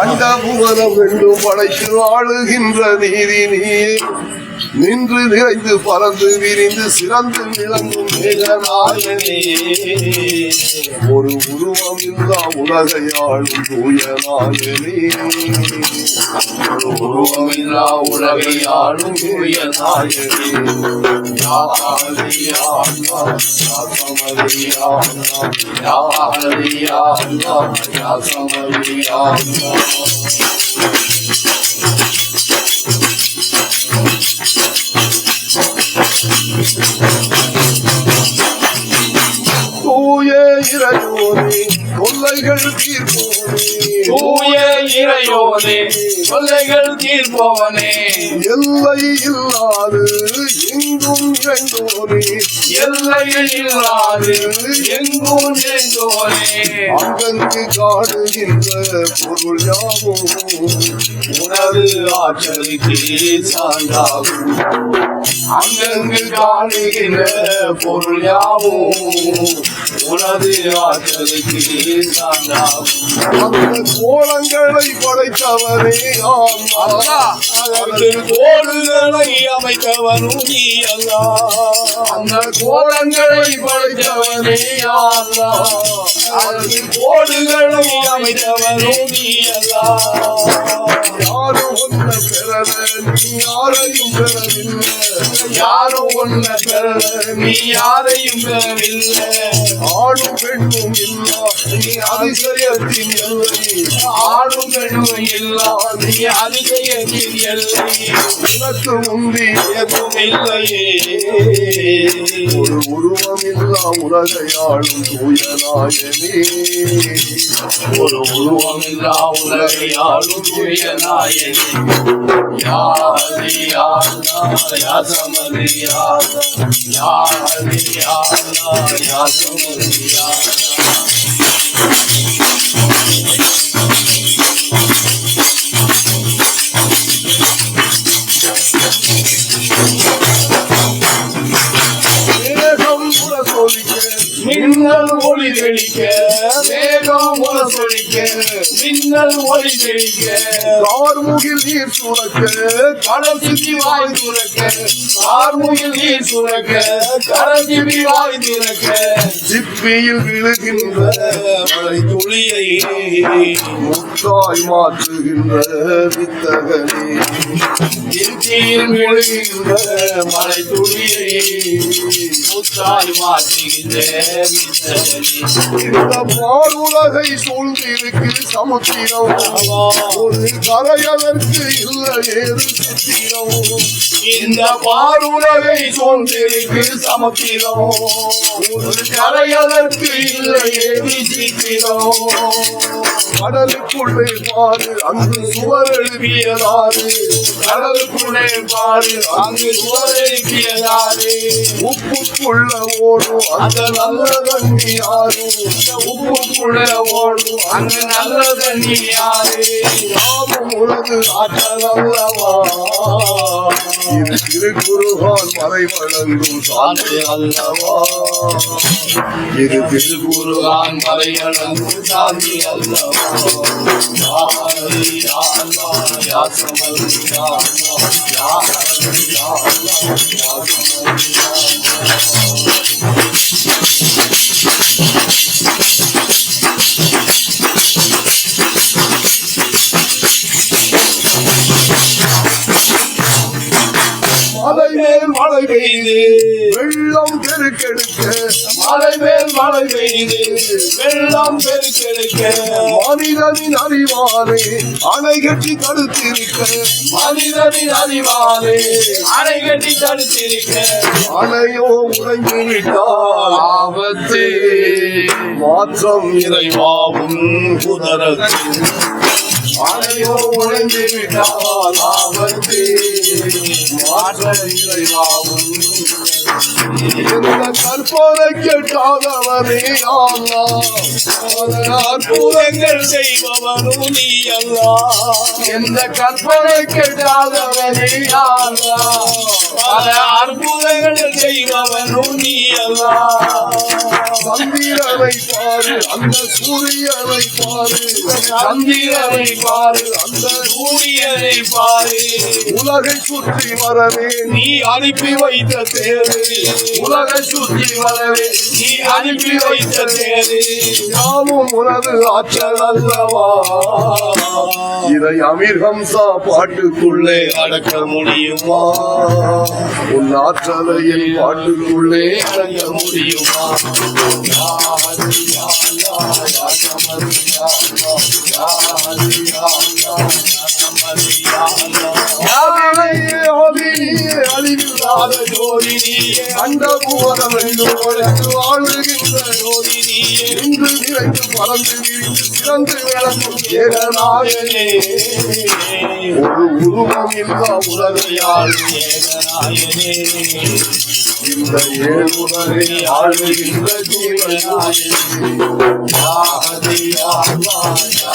அந்த புவனம் ரெண்டும் படைத்து ஆளுகின்ற நீதி நீ நின்று நிறைந்து பறந்து விரிந்து சிறந்து விளங்கும் மேகநாயனே ஒரு உருவம் இல்லா உலகையாளும் ஆளும் ஒரு உருவம் இல்லா உலகையாளும் ஆளும் தூய நாயனே யா தொல்லைகள் தூய இறையோனே தொல்லைகள் தீர்ப்பவனே எல்லை இல்லாது எங்கும் இறைந்தோனே. எல்லையில் இல்லாது எங்கும் நிறைந்தோனே அங்கங்கு காடுகின்ற பொருள் யாவும். உனது ஆற்றலுக்கு சான்றாகும். அங்கங்கு காணுகின்ற பொருள் யாவும். உனது ஆற்றலுக்கு அந்த கோலங்களை படைத்தவரே ஆமா கோடுகளை அமைத்தவனும் நீ அல்லா அந்த கோலங்களை படைத்தவனே அல்லா அதற்கு கோடுகளை அமைத்தவனும் நீ அல்லா யாரும் ஒன்ன பெறல நீ யாரையும் பெறவில்லை. யாரும் ஒன்ன பெறல நீ யாரையும் பெறவில்லை. ஆணும் பெண்ணும் இல்லா நீ அதிசயத்தின் எல்லை. ஆணும் பெண்ணும் இல்லா நீ அதிசயத்தின் எல்லை. உனக்கு முந்தி எதுவும் இல்லையே. ஒரு உருவம் இல்லா உலகை ஆளும் தூயநாயனே ஒரு உருவம் இல்லா உலகை ஆளும் தூயநாயனே யாரி யாரா ஹரி யா அல்லாஹ், யா சமதி யா அல்லாஹ். யா யா சமதி யா அல்லாஹ். மேகம் முரசொலிக்க மின்னல் ஒளி தெளிக்க முரசொலிக்க மின்னல் ஒளி தெளிக்க கார்முகில் நீர் சுரக்க கடல் சுற்றி வாய் துறக்க கார்முகில் நீர் சுரக்க கடல் சுற்றி வாய் துறக்க சிப்பியில் விழுகின்ற மழை துளியை முத்தாய் மாற்றுகின்ற வித்தகனே திருச்சியில் விழுகின்ற மழை துளியை முத்தாய் மாற்றுகின்ற வித்தகனே. இந்த பாருலகை சூழ்ந்திருக்கு சமுத்திரம்? ஒரு கரையதற்கு இல்லை சித்திரம் இந்த பாருலகை சோன்றிருக்கு சமுத்திரம்? ஒரு கரையதற்கு இல்லையே விசித்திரம் கடலுக்குள்ளே பாரு அங்கு சுவர் எழுப்பியதாறு. கடலுக்குள்ளே பாரு அங்கு சுவர் எழுப்பியதாரு உப்புக்குள்ள ஓடும் அந்த நல்ல தண்ணி யாரு? உப்புக்குள்ள ஓடும் அந்த நல்ல தண்ணி யாரு? நாமும் உனது ஆற்றல் இது திருக்குருகான் மறை வழங்கும் சான்று அல்லவா? இது திருக்குருகான் மறை வழங்கும் சாந்தி அல்லவா? யா ஹரி யா அல்லாஹ் யா சமதி யா அல்லாஹ் யா ஹரி மலை மேல் மழை பெய்து வெள்ளம் பெருக்கெடுக்க மனிதனின் அறிவாலே அணை கட்டி தடுத்திருக்க. மனிதனின் அறிவாலே அணை கட்டி தடுத்திருக்க. அணையோ உறைந்து விட்டால் ஆபத்து. மாற்றம் இறைவாவும் புதரத்து அணையோ உழைந்து விட்டால் ஆபத்து. மாற்றம் இறைவாவும் இந்த கற்பனை கேட்டாதவனே ஆனா அற்புதங்கள் செய்பவனும் நீ அல்லா. எந்த கற்பனை கேட்டாதவனே ஆனா பல அற்புதங்கள் செய்பவனும் நீ அல்லா. சந்திரனை பாரு அந்த சூரியனை பாரு சந்திரனை பாரு அந்த சூரியனை பாரு உலகை சுற்றி வரவே நீ அனுப்பி வைத்த தேரு உலக சுற்றி வரவே நீ அனுப்பி வைத்த தேரு யாவும் உனது ஆற்றல் அல்லவா இதை அமீர் ஹம்சா பாட்டுக்குள்ளே அடக்க முடியுமா உன் ஆற்றலையில் பாட்டுக்குள்ளே அடக்க முடியுமா யா ஜோதி அந்த பூவனம் என்று உழைத்து வாழுகின்ற ஜோதி இன்று நிறைந்து பறந்து சிறந்து விளங்கும் ஏகனாய ஒரு உருவம் இல்லா உலகையாள் ஏகநாயனே இந்த ஏழுலகை ஆளுகின்ற ஜீவனாய